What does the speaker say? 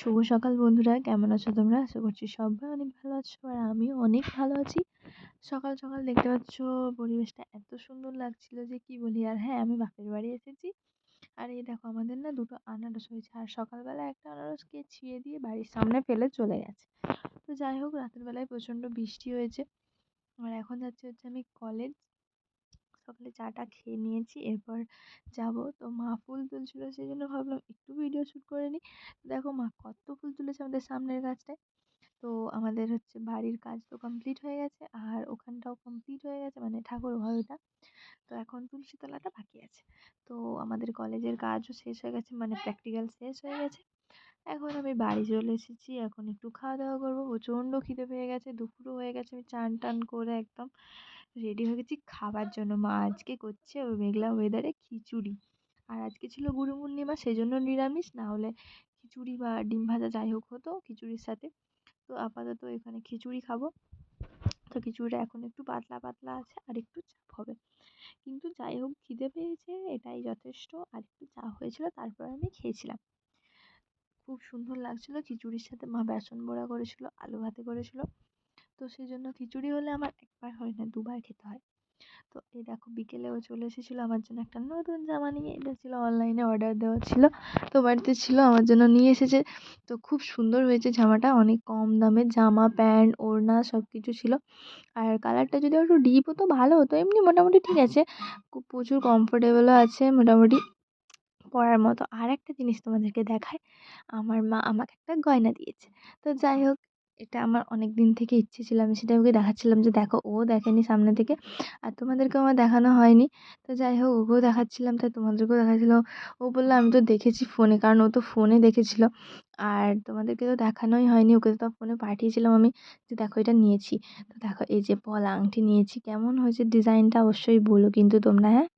শুভ সকাল বন্ধুরা, কেমন আছো তোমরা? আশা করছি সবাই অনেক ভালো আছো আর আমিও অনেক ভালো আছি। সকাল সকাল দেখতে পাচ্ছ পরিবেশটা এত সুন্দর লাগছিল যে কি বলি আর হ্যাঁ আমি বাপের বাড়ি এসেছি। আর এই দেখো আমাদের না দুটো আনারস হয়েছে আর সকালবেলা একটা আনারসকে ছিঁড়ে দিয়ে বাড়ির সামনে ফেলে চলে গেছে। তো যাই হোক, রাতের বেলায় প্রচণ্ড বৃষ্টি হয়েছে। আর এখন যাচ্ছি হচ্ছে আমি কলেজ সকালে চাটা খেয়ে নিয়েছি, এরপর যাব। তো মা ফুল তুলছিল সেই জন্য ভাবলাম একটু ভিডিও শ্যুট করে নিই। দেখো মা কত ফুল তুলেছে আমাদের সামনের গাছটায়। তো আমাদের হচ্ছে বাড়ির কাজ তো কমপ্লিট হয়ে গেছে, আর ওখানটাও কমপ্লিট হয়ে গেছে মানে ঠাকুর ঘরটা। তো এখন তুলসী তলাটা বাকি আছে। তো আমাদের কলেজের কাজও শেষ হয়ে গেছে মানে প্র্যাকটিক্যাল শেষ হয়ে গেছে। এখন আমি বাড়ি চলে এসেছি, এখন একটু খাওয়া দাওয়া করব। প্রচণ্ড খিদে পেয়ে গেছে, দুপুরও হয়ে গেছে, আমি চান টান করে একদম রেডি হয়ে গেছি খাবার জন্য। মা আজকে করছে ওই মেঘলা ওয়েদারে খিচুড়ি। আর আজকে ছিল গুরু পূর্ণিমা সেই জন্য নিরামিষ, না হলে খিচুড়ি বা ডিম ভাজা যাই হোক হতো খিচুড়ির সাথে। তো আপাতত এখানে খিচুড়ি খাব। তো খিচুড়িটা এখন একটু পাতলা পাতলা আছে আর একটু চাপ হবে। কিন্তু যাই হোক, খিদে পেয়েছে, এটাই যথেষ্ট। আর একটু চা হয়েছিল, তারপর আমি খেয়েছিলাম। খুব সুন্দর লাগছিল, খিচুড়ির সাথে মা বেসন বড়া করেছিল, আলু ভাতে করেছিল। তো সেই জন্য খিচুড়ি হলে আমার একবার হয় না, দুবার খেতে হয়। তো এই দেখো বিকেলেও চলে এসেছিল আমার জন্য একটা নতুন জামা নিয়ে এটা ছিল অনলাইনে অর্ডার দেওয়া ছিল। তো বাড়িতে ছিল আমার জন্য নিয়ে এসেছে। তো খুব সুন্দর হয়েছে জামাটা, অনেক কম দামে জামা, প্যান্ট, ওড়না সব কিছু ছিল। আর কালারটা যদি একটু ডিপ হতো, ভালো হতো। এমনি মোটামুটি ঠিক আছে। খুব প্রচুর কমফোর্টেবলও আছে মোটামুটি পরার মতো। আর একটা জিনিস তোমাদেরকে দেখায় আমার মা আমাকে একটা গয়না দিয়েছে। তো যাই হোক এটা আমার অনেক দিন থেকে ইচ্ছে ছিল। আমি সেটা ওকে দেখাচ্ছিলাম যে, দেখো, ও দেখেনি সামনে থেকে আর তোমাদেরকেও আমার দেখানো হয়নি। তো যাই হোক, ওকেও দেখাচ্ছিলাম তাই তোমাদেরকেও দেখাচ্ছিলাম। ও বলল, আমি তো দেখেছি ফোনে, কারণ ও তো ফোনে দেখেছিল। আর তোমাদেরকে তো দেখানোই হয়নি, ওকে তো ফোনে পাঠিয়েছিলাম আমি যে, দেখো, এটা নিয়েছি। তো দেখো, এই যে পলা আংটি নিয়েছি। কেমন হয়েছে ডিজাইনটা অবশ্যই বলো কিন্তু তোমরা হ্যাঁ?